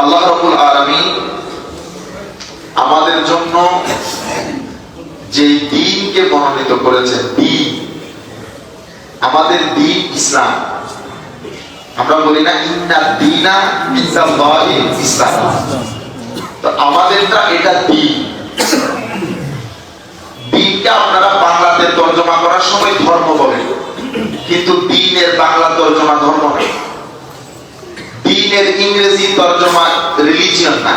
আল্লাহ রাব্বুল আলামিন আমাদের জন্য যে দিনকে মনোনীত করেছেন, দিন। আমাদের দিন ইসলাম। আমরা বলি না, ইন্না দিনা ইসলাম। তো আমাদেরটা এটা দিন। দিনকে আপনারা বাংলাতে তর্জমা করার সময় ধর্ম বলেন, কিন্তু দিনের বাংলা তর্জমা ধর্ম না দিনের ইংরেজি তর্জমা রিলিজিয়ন না।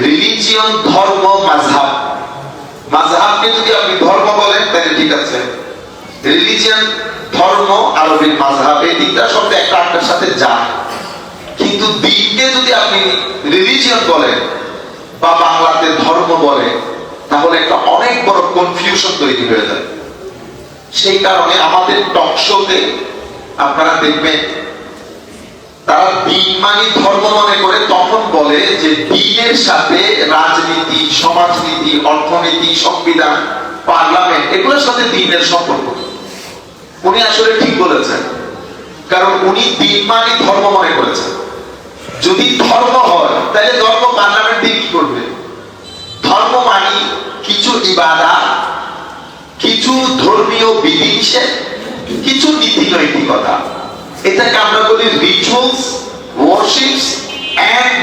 রিলিজিয়ন ধর্ম, মাঝহাব। মাঝহাবকে যদি আপনি ধর্ম বলেন, তাহলে ঠিক আছে। রিলিজিয়ন ধর্ম, আরবির মাঝহাব, এই তিনটা শব্দ একটা আরেকটার সাথে যায়। কিন্তু দিনকে যদি আপনি রিলিজিয়ন বলেন বা বাংলাতে ধর্ম বলেন, তাহলে একটা অনেক বড় কনফিউশন তৈরি হয়ে যায়। সেই কারণে আমাদের টক শোতে আপনারা দেখবেন তারা দিন মানে ধর্ম মনে করে তখন বলে যে দিনের সাথে রাজনীতি, সমাজনীতি, অর্থনীতি, সংবিধান, পার্লামেন্ট, এগুলোর সাথে দিনের সম্পর্ক। উনি আসলে ঠিক বলেছেন। কারণ উনি দিন মানে ধর্ম মনে করেছেন। যদি ধর্ম হয়, তাহলে ধর্ম পার্লামেন্ট দিয়ে কি করবে? ধর্ম মানে কিছু ইবাদা কিছু ধর্মীয় বিধিনিষেধ কিছু নীতি নৈতিকতা এটাকে আমরা বলি রিচুয়ালস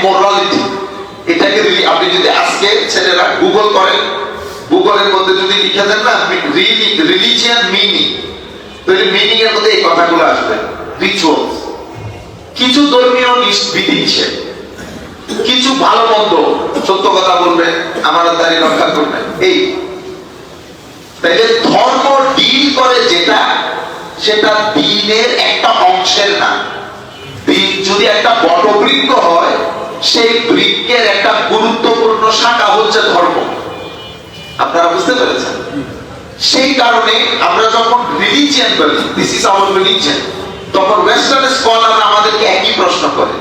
মোরালিটি এটাকে আপনি যদি আজকে ছেলেরা গুগল করেন গুগলের মধ্যে যদি লিখে দেন না রিলিজিয়ান মিনিং তাহলে মিনিং এর মধ্যে এই কথাগুলো আসবে। রিচুয়ালস কিছু ধর্মীয় নিষ- বিধিনিষেধ কিছু ভালো মন্দ। সত্য কথা বলবে, আমার দাঁড়িয়ে রক্ষা করবে। এই। তাইলে ধর্ম ডিল করে যেটা, সেটা দিনের একটা অংশের না। যদি একটা বটবৃক্ষ হয়, সেই বৃক্ষের একটা গুরুত্বপূর্ণ শাখা হচ্ছে ধর্ম। আপনারা বুঝতে পেরেছেন? সেই কারণে আমরা যখন রিলিজিয়ান বলি দিস ইজ আওয়ার রিলিজিয়ান তখন ওয়েস্টার্ন স্কলার আমাদেরকে একই প্রশ্ন করে,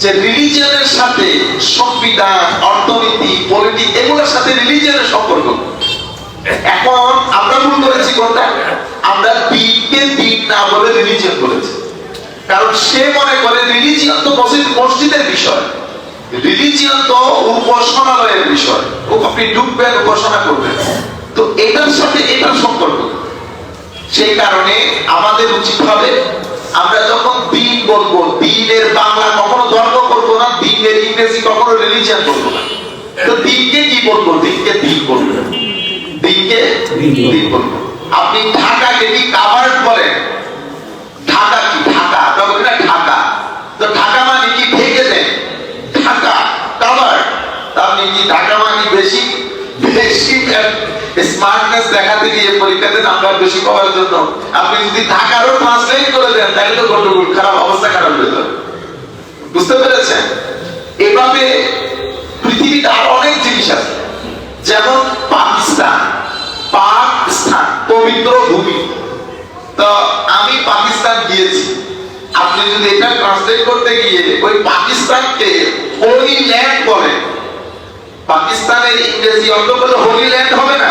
যে রিলিজিয়নের সাথে সংবিধান, অর্থনীতি পলিটি এগুলোর সাথে রিলিজিয়নের সম্পর্ক এখন আমরা ভুল করেছি কোনটা? আমরা দিনকে দিন না বলে রিলিজিয়ন বলেছি। কারণ সে মনে করে রিলিজিয়ন তো মসজিদ মসজিদের বিষয়। রিলিজিয়ন তো উপাসনালয়ের বিষয়। ও আপনি ঢুকবেন উপাসনা করবেন। তো এটার সাথে এটার সম্পর্ক। সেই কারণে আমাদের উচিত হবে আমরা যখন দিন বলব দিনের বাংলা কখনো ধর্ম করব না দিনের ইংরেজি কখনো রিলিজিয়ন বলব না। তো দিনকে কি বলব? দিনকে দিন বলব। দিনকে দিন বলব। আপনি ঢাকাকে কি কাভার্ড বলেন? ঢাকা কি ঢাকা আমরা বলি না ঢাকা তো ঢাকা মানে কি ঢেকে দেন ঢাকা কাভার্ড আপনি কি ঢাকা মানে বেশি বেশি স্মার্টনেস দেখাতে গিয়ে পরীক্ষাতে নাম্বার বেশি পাওয়ার জন্য আপনি যদি ঢাকারও ট্রান্সলেট করে দেন, তাহলে তো গন্ডগোল খারাপ অবস্থা, খারাপ হয়ে যাবে। বুঝতে পেরেছেন? এভাবে পৃথিবীতে আরও অনেক জিনিস আছে। যেমন পাকিস্তান। পাকিস্তান, পবিত্র ভূমি। তো আমি পাকিস্তান গিয়েছি। আপনি যদি এটা ট্রান্সলেট করতে গিয়ে ওই পাকিস্তানকে হোলি ল্যান্ড বলেন, পাকিস্তানের ইংরেজি অর্থ করলে হোলি ল্যান্ড হবে না।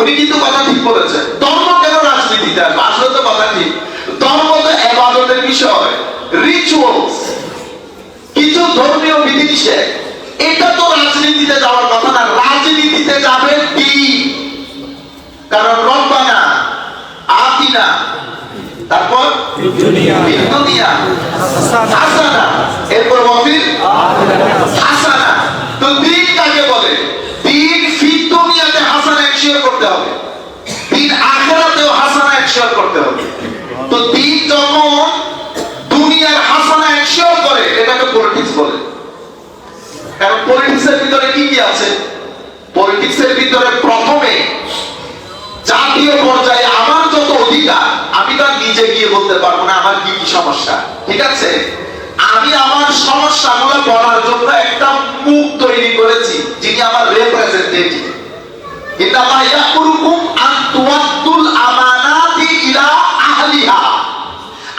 উনি কিন্তু কথা ঠিক বলেছেন। ধর্ম কেন রাজনীতিতে আসবে? আসলে তো কথা ঠিক। ধর্ম তো এবাদতের বিষয়। রিচুয়ালস কিছু ধর্মীয় বিধিনিষেধ এটা তো রাজনীতিতে যাওয়ার কথা না। রাজনীতিতে যাবে দিন কারণ রব্বানা আতিনা তারপর দুনিয়া। হাসানা। এরপর ওয়াফিল হাসানা তো দিন কাকে বলে দিন করতে হবে দিন আখেরাতেও হাসানা একশোর করতে হবে তো দিন যখন দুনিয়ার হাসানা করে, এটাকে পলিটিক্স বলে। কারণ পলিটিক্সের ভিতরে কি কি আছে? পলিটিক্সের ভিতরে প্রথমে জাতীয় পর্যায়ে আমার যত অধিকার, আমি তো আর নিজে গিয়ে বলতে পারব না আমার কি কি সমস্যা। ঠিক আছে? আমি আমার সমস্যাগুলো বলার জন্য একটা মুখ তৈরি করেছি, যিনি আমার রিপ্রেজেন্টেটিভ ইয়াকুরুকুম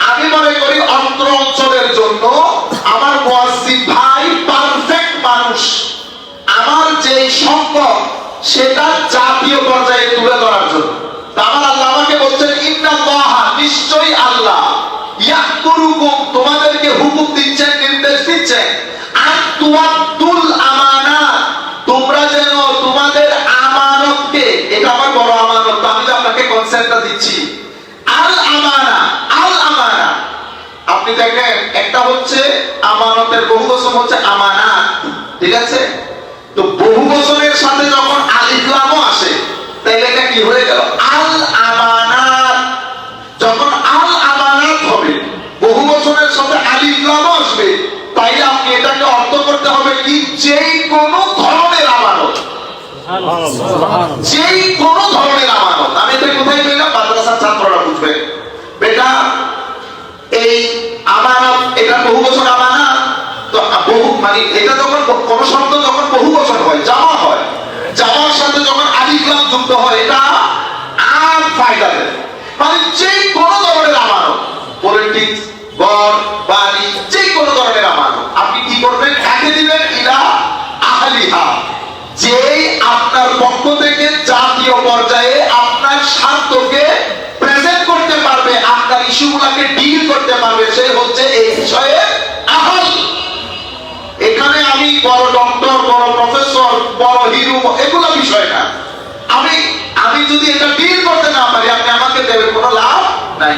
আমি মনে করি অন্ত্র অঞ্চলের জন্য আমার মুয়াজ্জিব ভাই পারফেক্ট মানুষ। আমার যে সম্পদ, সেটা জাতীয় পর্যায়ে তুলে ধরার জন্য। আমার আল্লাহ আমাকে বলছেন নিশ্চয়ই আল্লাহ। ইয়াকুরুকুম তোমাদেরকে হুকুম দিচ্ছেন, নির্দেশ দিচ্ছেন। আন তুয়াদ্দুল আমানাত, তোমরা যেন তোমাদের আমানতকে এটা আমার বড় আমানত, আমি আপনাকে কনসেপ্টটা দিচ্ছি। আল আমানা আমানা আপনি দেখেন একটা হচ্ছে আমানতের বহু বচন হচ্ছে আমানাত ঠিক আছে? তো বহু বচনের সাথে যখন আলিফ লামও আসে তাইলে এটা কি হয়ে গেল? আল আমানাত যখন আল আমানাত হবে বহু বচনের সাথে আসবে তাইলে আপনি এটাকে অর্থ করতে হবে কি? যেই কোনো ধরনের আমানত। যেই কোনো ধরনের আমানত। আমি এটা কোথায় পেলাম? মাদ্রাসার ছাত্ররা বুঝবে। বেটা এই আমানত এটা বহু বছর আমানত তো বহু মানে এটা যখন কোন শব্দ যখন বহু বছর হয়, জামা হয়, জামার সাথে যখন আলিফ লাম যুক্ত হয়, এটা আর ফায়দা দেয় মানে যে কোনো ধরনের আমানত পলিটিক্স ঘর বাড়ি, যে কোনো ধরনের আমানত, আপনি কি করবেন? কাকে দিবেন ইলা আহলিহা। যেই আপনার পক্ষ থেকে জাতীয় পর্যায়ে আপনার স্বার্থকে প্রেজেন্ট করতে পারবে, আপনার ইস্যুগুলোকে সে হচ্ছে এই বিষয়ে আহল এখানে আমি বড় ডক্টর বড় প্রফেসর বড় হিরো, এগুলো বিষয় না। আমি আমি যদি এটা ডিল করতে না পারি, আপনি আমাকে দেবেন, কোনো লাভ নাই।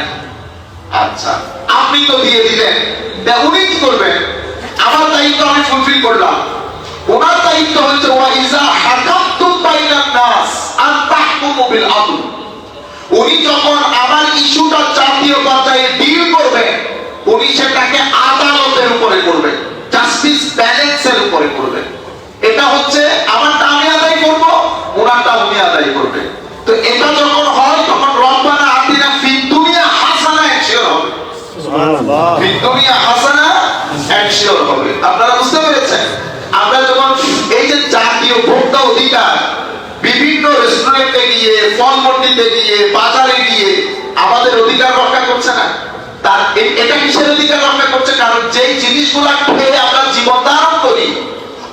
আচ্ছা আপনি তো দিয়ে দিলেন। উনি কি করবেন? আমার দায়িত্ব আমি ফুলফিল করলাম। ওনার দায়িত্ব হচ্ছে ওয়াইজা হাকামতুম বাইনান নাস আন তাহকুমু বিল আদল উনি যখন আমার ইস্যুটা জাতীয় পর্যায়ে ডিল করবেন উনি সেটাকে আদালতের উপরে করবেন জাস্টিস ব্যালেন্সের উপরে করবেন এটা হচ্ছে আমারটা আমি আদায় করব ওনারটা উনি আদায় করবেন তো এটা যখন হয় তখন রব্বানা আতিনা ফিদ দুনিয়া হাসানা একশিওর হবে। ফিদ দুনিয়া হাসানা একশিওর হবে। আপনারা বুঝতে পেরেছেন? আমরা যখন এই যে জাতীয় ভোক্তা অধিকার বিভিন্ন রেস্টুরেন্টে গিয়ে ফল মন্ডিতে গিয়ে বাজারে গিয়ে আমাদের অধিকার রক্ষা করছে না। তার এটা কিসের অধিকার রক্ষা করছে? কারণ যেই জিনিসগুলা খেয়ে আমরা জীবন ধারণ করি,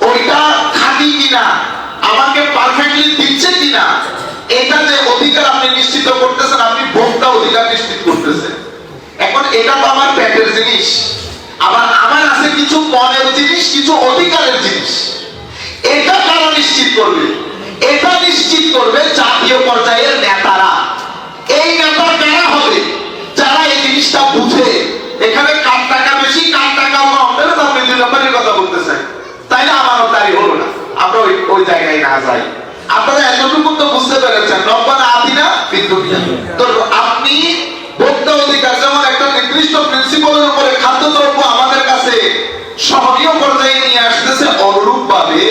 ওইটা খাঁটি কিনা, আমাকে পারফেক্টলি দিচ্ছে কিনা, এটা যে অধিকার আপনি নিশ্চিত করতেছেন, আপনি ভোক্তা অধিকার নিশ্চিত করতেছেন। এখন এটা তো আমার পেটের জিনিস। আবার আমার আছে কিছু মনের জিনিস, কিছু অধিকারের জিনিস। এটা কারা নিশ্চিত করবে? এটা নিশ্চিত করবে জাতীয় পর্যায়ের নেতারা। এই নেতা কারা হবে? জিনিসটা বুঝে। এখানে কার টাকা বেশি, কার টাকা কম, তাহলে তো আপনি দুই নম্বরের কথা বলতেছেন। তাইলে আমারও তাই হলো না। আমরা ওই ওই জায়গায় না যাই। আপনারা এতটুকু তো বুঝতে পেরেছেন বিদ্যুৎ তো আপনি ভোক্তা অধিকার, যেমন একটা নির্দিষ্ট প্রিন্সিপালের উপরে খাদ্যদ্রব্য আমাদের কাছে সহনীয় পর্যায়ে নিয়ে আসতেছে অনুরূপ ভাবে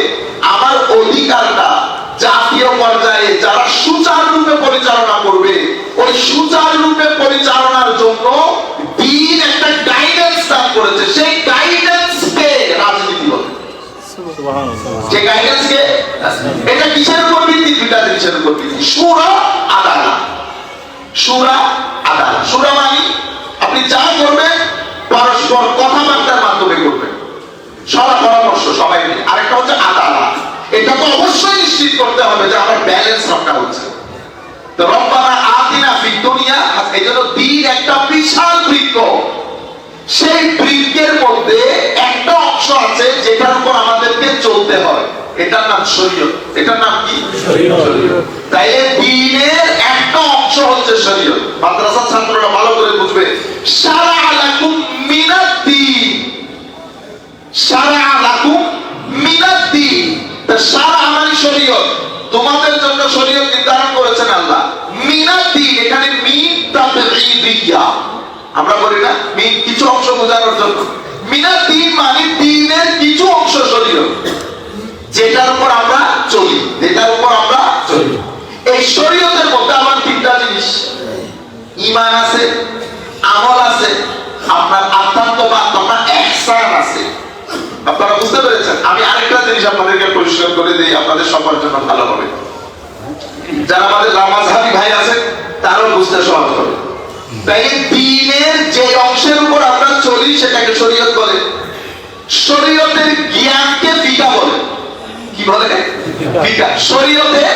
আমার অধিকারটা জাতীয় পর্যায়ে যারা সুচারুরূপে পরিচালনা করবে, ওই সুচারুরূপে যে গাইডেন্সকে এটা কিসের উপর ভিত্তি? দুইটা জিনিসের উপর ভিত্তি। সুরা আদালত সুরা আদালত সুরা মানে আপনি যা করবেন, পরস্পর কথাবার্তার মাধ্যমে করবেন। সবার পরামর্শ, সবাই আরেকটা হচ্ছে আদালত এটা তো অবশ্যই নিশ্চিত করতে হবে যে আমার ব্যালেন্স রক্ষা হচ্ছে। তো রব্বানা আতিনা ফিদুনিয়া এই জন্য দিন একটা বিশাল বৃক্ষ। সেই বৃক্ষের মধ্যে একটা অংশ আছে যেটার উপর আমাদেরকে চলতে হয়। এটার নাম শরীয়ত। এটার নাম কি। তাইলে দিনের একটা অংশ হচ্ছে শরীয়ত। মাদ্রাসার ছাত্ররা ভালো করে বুঝবে। সারা আলাকুম মিনাদ্দিন সারা আলাকুম মিনাদ্দিন তা সারা আমারই শরীয়ত। তোমাদের জন্য শরীয়ত নির্ধারণ করেছেন আল্লাহ। মিনাত দিন এখানে মিন আমরা বলি না মিন কিছু অংশ বোঝানোর জন্য। মিনাত দিন মানে দিনের কিছু অংশ শরীয়ত যেটার উপর আমরা চলি, যেটার উপর আমরা চলি। এই শরীয়তের মধ্যে আমার তিনটা জিনিস। ইমান আছে, আমল আছে, আপনার আধ্যাত্মবাদ, আপনার একসান আছে। আপনারা বুঝতে পেরেছেন? আমি আরেকটা জিনিস আপনাদেরকে পরিষ্কার করে দিই, আপনাদের সবার জন্য ভালো হবে। যারা আমাদের রামাজহাবি ভাই আছে, তারাও বুঝতে সহজ হবে। তাই দিনের যে অংশের উপর আমরা চলি সেটাকে শরীয়ত বলে। শরীয়তের জ্ঞানকে ফিকা বলে। কি বলে? ফিকা। শরীয়তে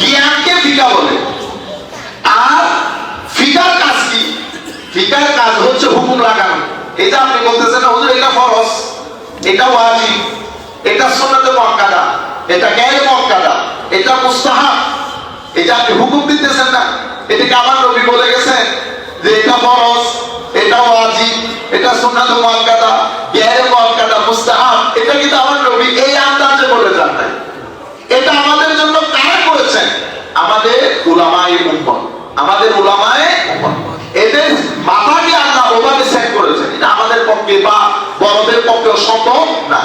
জ্ঞানকে ফিকা বলে। আর ফিকার কাজ কি? ফিকার কাজ হচ্ছে হুকুম লাগানো। এটা আপনি বলতেছেন না হুজুর এটা ফরজ এটা ওয়াজিব এটা সুন্নাতে মুআক্কাদা এটা গায়রে মুআক্কাদা এটা মুস্তাহাব। এটা আপনি হুকুম দিতেছেন না এটাকে আমার নবী বলে গেছেন ফরজ এটা ওয়াজিব, এটা সুন্নাতে মুআক্কাদা মুআক্কাদা, মুস্তাহাব, এটা কিন্তু আমার নবী এই আন্দাজে বলে যান নাই। এটা আমাদের জন্য কারা করেছেন? আমাদের উলামায়ে উম্মত, আমাদের উলামায়ে উম্মত। এদের আল্লাহ ওভাবে সেট করেছেন? এটা আমাদের পক্ষে বা বড়দের পক্ষে সম্ভব না।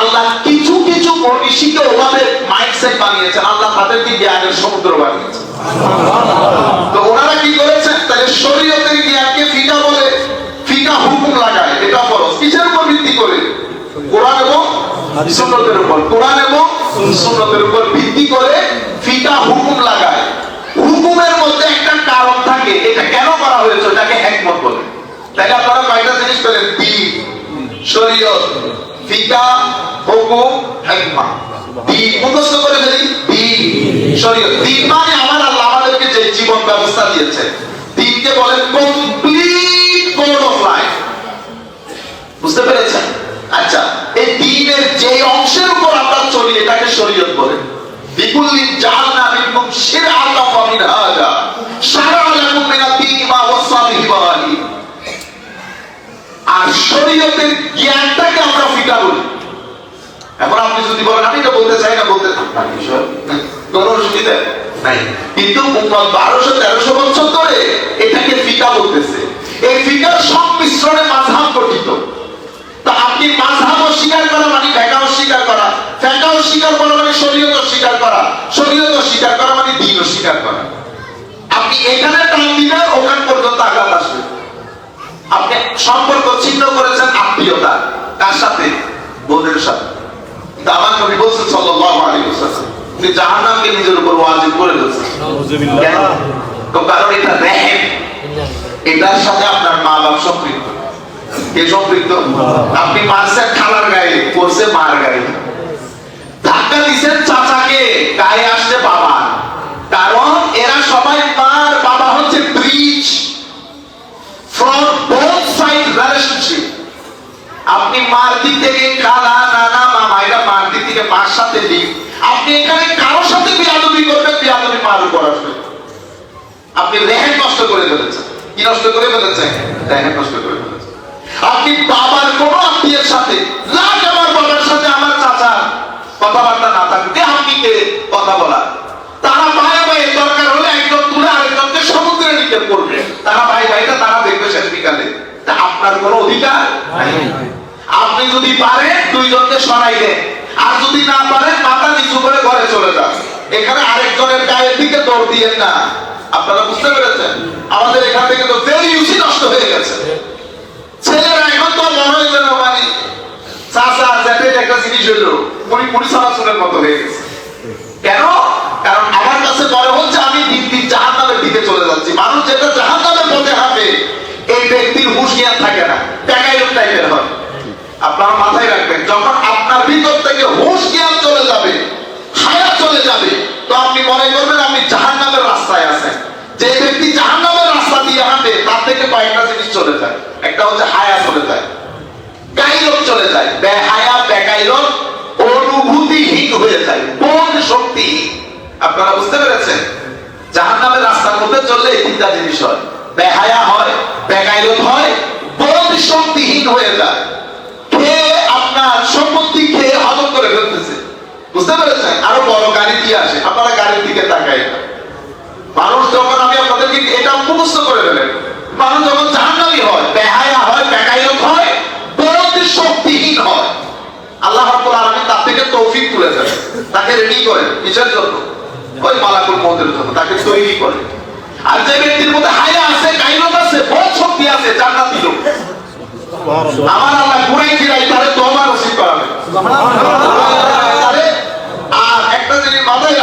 আল্লাহ কিছু কিছু মনীষীকে ওভাবে মাইন্ডসেট বানিয়েছেন। আল্লাহ তাদেরকে জ্ঞানের সমুদ্র বানিয়েছেন। তো ওনারা কি তাহলে শরীয়তের জ্ঞানকে ফিকা বলে ফিকা হুকুম লাগায় এটা ফরজ। কিসের উপর ভিত্তি করে? কোরআন এবং সুন্নতের উপর। কোরআন এবং সুন্নতের উপর ভিত্তি করে ফিকা হুকুম লাগায়। হুকুমের মধ্যে একটা কারণ থাকে এটা কেন করা হয়েছে ওটাকে একমত বলে। তাহলে আপনারা কয়টা জিনিস পেলেন? দিন শরীয়ত ফিকা হুকুম হিকমা। দিন মুখস্থ করে ফেলি। দিন শরীয়ত। দিন মানে আমার আল্লাহ আমাদেরকে যে জীবন ব্যবস্থা দিয়েছে দিনকে বলে? কমপ্লিট কোড অফ লাইফ বুঝতে পেরেছেন? আচ্ছা এই দিনের যে অংশের উপর আমরা চলি এটাকে শরীয়ত বলে। বিকুল্লি জালনা মিনকুম শিরআতা ওয়া মিনহাজা। শারআ লাকুম মিনাদ দীন মা ওয়াসা বিহি আর শরীয়তের জ্ঞানটাকে আমরা ফিকা বলি। এখন আপনি যদি বলেন আমি এটা বলতে চাই না বলতে বিষয় কোনো অসুবিধা নাই। কিন্তু উম্মত বারোশো, তেরোশো বছর ধরে এটাকে ফিকা বলতেছে। এই ফিকার সংমিশ্রণে মাঝহাব গঠিত। তা আপনি মাঝহাব স্বীকার করা মানে ফেকাও স্বীকার করা? ফেকাও স্বীকার করা মানে শরীয়ত স্বীকার করা? শরীয়ত স্বীকার করা মানে দিন স্বীকার করা। আপনি এখানে টান দিবেন, ওখান পর্যন্ত আঘাত আসবে। আপনি সম্পর্ক ছিন্ন করেছেন আত্মীয়তা কার সাথে? বোনের সাথে। আমার নবী বলছেন সাল্লাল্লাহু আলাইহি ওয়াসাল্লাম। তিনি জাহান্নামকে নিজের উপর ওয়াজিব করে দিয়েছেন কারণ এটা রহম। এটার সাথে আপনার মা বাপ সম্পৃক্ত। কে সম্পৃক্ত? আপনি মারছেন খালার গায়ে করছে মার গায়ে। ধাক্কা দিছেন চাচাকে গায়ে আসছে বাবা। কারণ এরা সবাই মার বাবা হচ্ছে bridge from both side relationship আপনি মার দিক থেকে খালা নানা মামা এটা মার দিক থেকে মার সাথে দিক আপনি এখানে কারোর সাথে বিয়াদবি করবেন বিয়াদবি মার উপর আসবে আপনি রেহেন নষ্ট করে ফেলেছেন। কি নষ্ট করে ফেলেছেন? রেহেন নষ্ট করে ফেলেছেন। আপনি বাবার কোন আত্মীয়ের সাথে লাখ আমার বাবার সাথে আমার চাচা কথাবার্তা না থাকতে আপনি কে কথা বলা তারা ভাই ভাই দরকার হলে একজন তুলে আরেকজনকে সমুদ্রে নিতে পড়বে তারা ভাই ভাইটা তারা দেখবে শেষ বিকালে। আপনার কোনো অধিকার? আপনি যদি পারেন দুইজনকে সরাই দেন। আর যদি না পারেন মাথা নিচু করে ঘরে চলে যান। এখানে আরেকজনের গায়ের দিকে দৌড় দিয়েন না। আপনারা বুঝতে পেরেছেন? আমাদের এখান থেকে তো ভ্যালিউসই নষ্ট হয়ে গেছে। ছেলেরা এখন তো মনে মানে চাচা, জ্যাঠের একটা জিনিস হইল মুড়ি মুড়ি চলাচলের মতো হয়ে গেছে। কেন? কারণ আমার কাছে মনে হচ্ছে আমি দিন দিন জাহান নামের দিকে চলে যাচ্ছি। মানুষ যেটা জাহান নামের পথে হাঁটে, এই ব্যক্তির হুশ থাকে না। প্যাকাইলক টাইপের হয়। আপনারা মাথায় রাখবেন, যখন আপনার ভিতর থেকে হুশ জ্ঞান চলে যাবে হায়া চলে যাবে, তো আপনি মনে করবেন আপনি জাহান নামের রাস্তায় আছেন যে ব্যক্তি জাহান নামের রাস্তা দিয়ে হাঁটে, তার থেকে কয়েকটা জিনিস চলে যায়। একটা হচ্ছে হায়া চলে যায়। গাইলক চলে যায়। বেহায়া বেগাইলক অনুভূতিহীন হয়ে যায়। বোধ শক্তি আপনারা বুঝতে পেরেছেন? জাহান নামের রাস্তার মধ্যে চললে এই তিনটা জিনিস হয়। বেহায়া হয় বেগাইলক হয় বোধ শক্তিহীন হয়ে যায়। খেয়ে হজম করে ফেলতেছে? বুঝতে পেরেছেন? আরও বড় গাড়ি আসে। আপনারা গাড়ির দিকে তাকাই। মানুষ যখন আমি আপনাদেরকে এটা মুখস্থ করে মানুষ যখন জাহান্নামী হয়, বেহায়া হয় হয় বরতে শক্তিহীন হয়। আল্লাহ রাব্বুল আলামিন তার থেকে তৌফিক তুলে দেন তাকে রেডি কিসের জন্য? ওই মালাকুল জন্য, তাকে তৈরি আর যে ব্যক্তির মধ্যে হায়া আছে, কাইনত আছে, বহুত শক্তি আছে, জান্নাতি লোক। আমার আল্লাহ ঘুরাই ফিরাই তারে আর একটা জিনিস মাথায়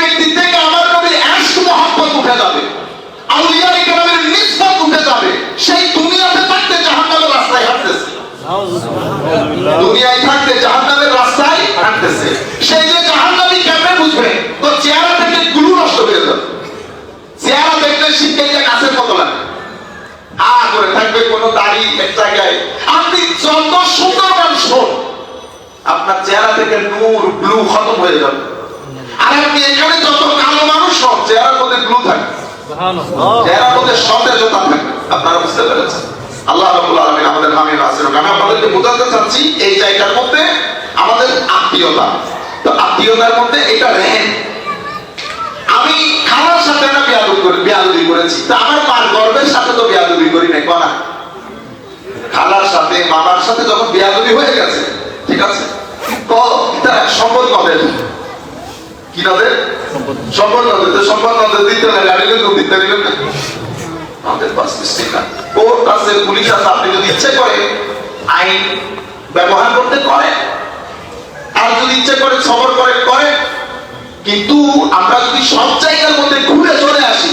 ব্যক্তি থেকে আমার নবীর মহব্বত উঠে যাবে ইকরামের নিসবত উঠে যাবে, সেই দুনিয়াতে থাকতে জাহান্নামের রাস্তায় হাঁটতেছে। দুনিয়ায় থাকতে জাহান্নামের রাস্তায় হাঁটতেছে। সেই যে জাহান্নামী কেমনে বুঝবে? তো চেহারা থেকে গুরু নষ্ট হয়ে যাবে। চেহারা দেখলে শীতকালে গাছের মতো লাগে। আ করে থাকবে কোনো দাড়ি এক জায়গায় আপনি যত সুন্দর হন আপনার চেহারা থেকে নূর ব্লু খতম হয়ে যাবে। আর আপনি এখানে যত কালো মানুষ হন চেহারার মধ্যে ব্লু থাকে। চেহারার মধ্যে সতেজতা থাকে। আপনারা বুঝতে পেরেছেন? আল্লাহ রাব্বুল আলামিন আমাদের হামি নাসির আমি আপনাদেরকে বোঝাতে চাচ্ছি এই জায়গার মধ্যে আমাদের আত্মীয়তা। তো আত্মীয়তার মধ্যে এটা রেহেন। আমি খালার সাথে না বিয়াদবি করে করেছি। তা আমার মার গর্বের সাথে তো বিয়াদবি করি নাই কনা খালার সাথে মামার সাথে যখন বিয়াদবি হয়ে গেছে, ঠিক আছে? তো তারা সম্পদ নদের। কি নদের? সম্পদ নদের। তো সম্পদ নদের দিতে হলে গাড়ি তো দিতে দিবেন না আমাদের বাস না। পুলিশ আছে, আপনি যদি ইচ্ছে করে আইন ব্যবহার করতে করেন আর যদি ইচ্ছে করে খবর করে করে কিন্তু আমরা যদি সব জায়গার মধ্যে ঘুরে চলে আসি,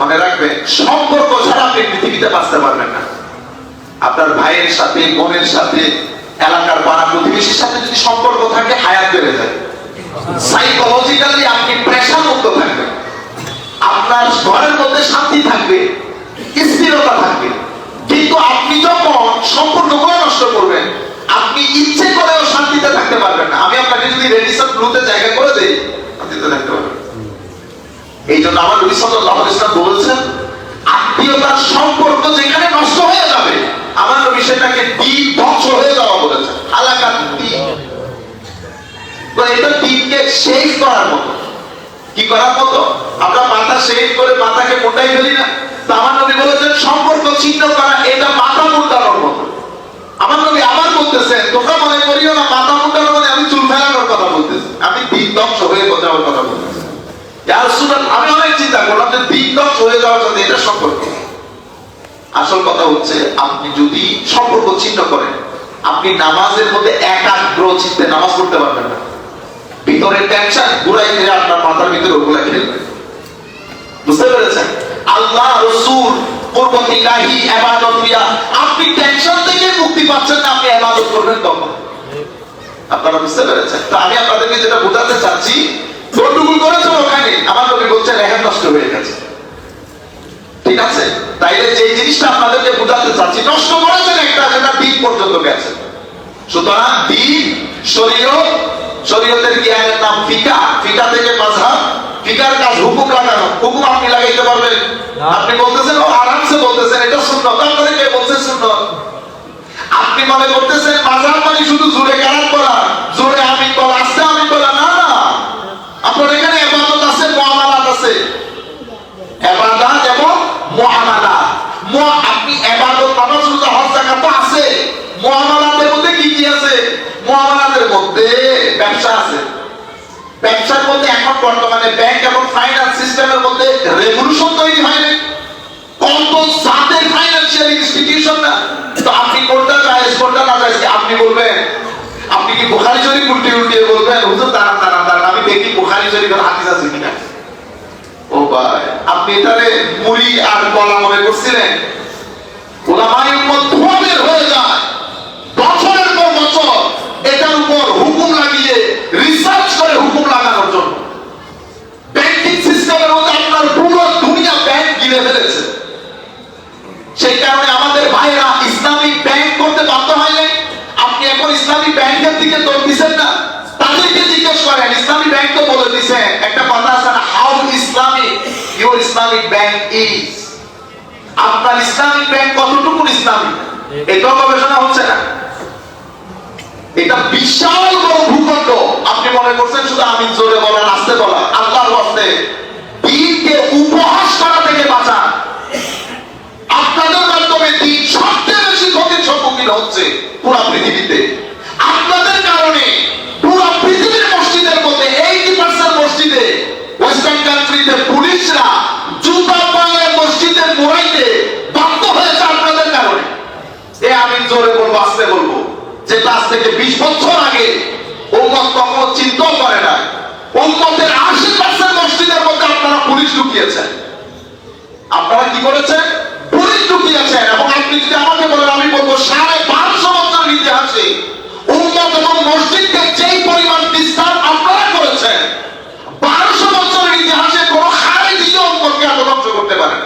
মনে রাখবেন, সম্পর্ক ছাড়া আপনি পৃথিবীতে বাঁচতে পারবেন না। আপনার ভাইয়ের সাথে, বোনের সাথে, এলাকার পাড়া প্রতিবেশীর সাথে যদি সম্পর্ক থাকে, হায়াত বেড়ে যায়। সাইকোলজিক্যালি আপনি প্রেশার মুক্ত থাকবেন। আপনার ঘরের মধ্যে শান্তি থাকবে, স্থিরতা থাকবে। কিন্তু আপনি যখন সম্পূর্ণ করে নষ্ট করবেন, আপনি ইচ্ছে করেও শান্তিতে থাকতে পারবেন না। আমি আপনাকে যদি রেডিসন ব্লুতে জায়গা করে দেই, শান্তিতে থাকতে পারবেন। এই জন্য আমার নবী সাল্লাল্লাহু আলাইহি বলেছেন, আত্মীয়তার সম্পর্ক যেখানে নষ্ট হয়ে যাবে আমার নবী সেটাকে দ্বীপ হয়ে যাওয়া বলেছেন হালাকা তো এটা দ্বীপকে শেষ করার মতো। কি করার মতো? আমরা মাথা শেষ করে মাথাকে মোটাই ফেলি না? আমার নবী বলেছেন, সম্পর্ক ছিন্ন করা, এটা মাথা মুন্ডানোর মতো। আমার নবী আবার বলতেছেন, তোমরা মনে করিও না, মাথা মুন্ডানো মানে আমি চুল ফেলানোর কথা বলতেছি। আমি দ্বীপ ধ্বংস হয়ে যাওয়ার কথা বলতেছি? আমি অনেক চিন্তা করলাম যে দ্বীপ হয়ে যাওয়ার সাথে এটা সম্পর্ক। আসল কথা হচ্ছে, আপনি যদি সম্পর্ক ছিন্ন করেন, আপনি নামাজের মধ্যে একাগ্র চিত্তে নামাজ পড়তে পারবেন না। ভিতরে টেনশন ঘুরাই ফিরে আপনার মাথার ভিতরে ওগুলা খেলবে বুঝতে পেরেছেন? আল্লাহ রসুল রিয়া আপনি টেনশন থেকে মুক্তি পাচ্ছেন না, আপনি ইবাদত করবেন তখন আপনারা বুঝতে পেরেছেন? আমি আপনাদেরকে যেটা বোঝাতে চাচ্ছি গন্ডগোল করেছেন ওখানে? আমার নবী বলছেন রেহেন নষ্ট হয়ে গেছে। ঠিক আছে? তাইলে যে জিনিসটা আপনাদেরকে বোঝাতে চাচ্ছি নষ্ট করেছেন একটা যেটা দিক পর্যন্ত গেছে। সুতরাং দিন শরীয়ত শরীয়তের জ্ঞানের নাম ফিকা। ফিকা থেকে মাযহাব ফিকার কাজ হুকুম লাগানো। হুকুম আপনি লাগাইতে পারবেন। আপনি বলতেছেন ও আরামসে বলতেছেন এটা সুন্নত। আপনাদের কে বলছে সুন্নত। আপনি মনে করতেছেন মাযহাব মানে শুধু জোরে কারাত করা জোরে আমিন বলা আস্তে আমিন বলা না না। আপনার এখানে ইবাদত আছে মুআমালাত আছে। এবাদাত মুআমালাতের মধ্যে কি কি আছে? মুআমালাতের মধ্যে ব্যবসা আছে। ব্যবসার মধ্যে এখন বর্তমানে ব্যাংক এবং ফাইন্যান্স সিস্টেমের মধ্যে রেভলিউশন তৈরি হয়নি কত ফাইন্যান্সিয়াল ইনস্টিটিউশন না? তো আপনি কোনটা কোনটা না আপনি বলবেন? আপনি কি বুখারী শরীফ উল্টে উল্টে বলবেন? হুজুর, দাঁড়ান দাঁড়ান দাঁড়ান, আমি দেখি বুখারী শরীফের হাদিস আছে কিনা। ও ভাই, আপনি এটারে মুড়ি আর কলা মনে করছিলেন? ওলামাই উম্মত হয়ে যায় বছরের পর বছর এটার উপর হুকুম লাগিয়ে রিসার্চ করে হুকুম লাগানোর জন্য ব্যাংকিং সিস্টেমের মধ্যে আপনার পুরো দুনিয়া ব্যাংক গিলে ফেলেছে সেই কারণে আমাদের ভাইরা ইসলামিক ব্যাংক করতে বাধ্য হয় নাই আপনি এখন ইসলামী ব্যাংকের দিকে দৌড় দিচ্ছেন না, তাদেরকে জিজ্ঞেস করেন, ইসলামী ব্যাংক তো বলে দিছে, একটা কথা আছে না, how Islamic, your Islamic bank is. আপনার ইসলামিক ব্যাংক কতটুকু ইসলামিক? এটাও গবেষণা হচ্ছে না। এটা বিশাল বড় ভূখণ্ড। আপনি মনে করছেন শুধু আমি জোরে বলা আসতে বলা, আল্লাহর হস্তে দিনকে উপহাস করা থেকে বাঁচা আপনাদের মাধ্যমে দিন সবচেয়ে বেশি ক্ষতির সম্মুখীন হচ্ছে পুরো পৃথিবীতে। কারণে পুরো পৃথিবীর মসজিদের মধ্যে এইটি পার্সেন্ট মসজিদে ওয়েস্টার্ন কান্ট্রিতে পুলিশরা জুতা পায়ে মসজিদের মোড়াইতে বাধ্য হয়েছে আপনাদের কারণে। এ আমি জোরে বলব, আসতে বলব যেটা আজ থেকে বিশ বছর আগে উম্মত কখনো চিন্তাও করে না উম্মতের আশি পার্সেন্ট মসজিদের মধ্যে আপনারা পুলিশ ঢুকিয়েছেন। আপনারা কি করেছেন? পুলিশ ঢুকিয়েছেন। এবং আপনি যদি আমাকে বলেন, আমি বলব সাড়ে এবং মসজিদকে পরিমাণ বিস্তার আপনারা করেছেন, বারোশো বছরের ইতিহাসে কোনো দিয়ে উম্মতকে এত করতে পারে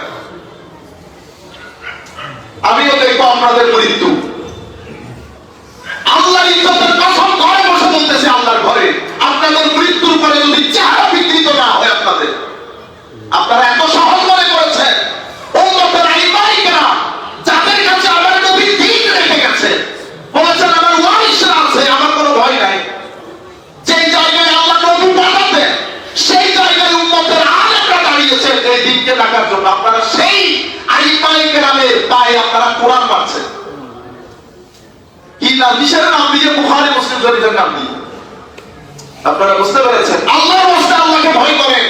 আমিও দেখব আপনাদের মৃত্যু আল্লাহর ইজ্জতের কসম ঘরে বসে বলতেছে আল্লাহর ঘরে আপনাদের মৃত্যুর পরে যদি চেহারা বিকৃত না হয় আপনাদের আপনারা এত সহজ মনে করেছেন উম্মতের আইমাইকেরা যাদের কাছে আমার নবী দিন রেখে গেছে বলেছেন আমার ওয়ারিসরা আছে আমার কোনো ভয় নাই যেই জায়গায় আল্লাহ নবী পাঠাতেন সেই জায়গায় উম্মতের আলেমরা দাঁড়িয়েছেন এই দিনকে ডাকার জন্য আপনারা সেই আইমাইকেরামের পায়ে আপনারা কোরআন পাচ্ছেন কি নাম দিয়ে মুসলিম শরীফের নাম দিয়ে আপনারা বুঝতে পেরেছেন? আল্লাহ আল্লাহকে ভয় করেন।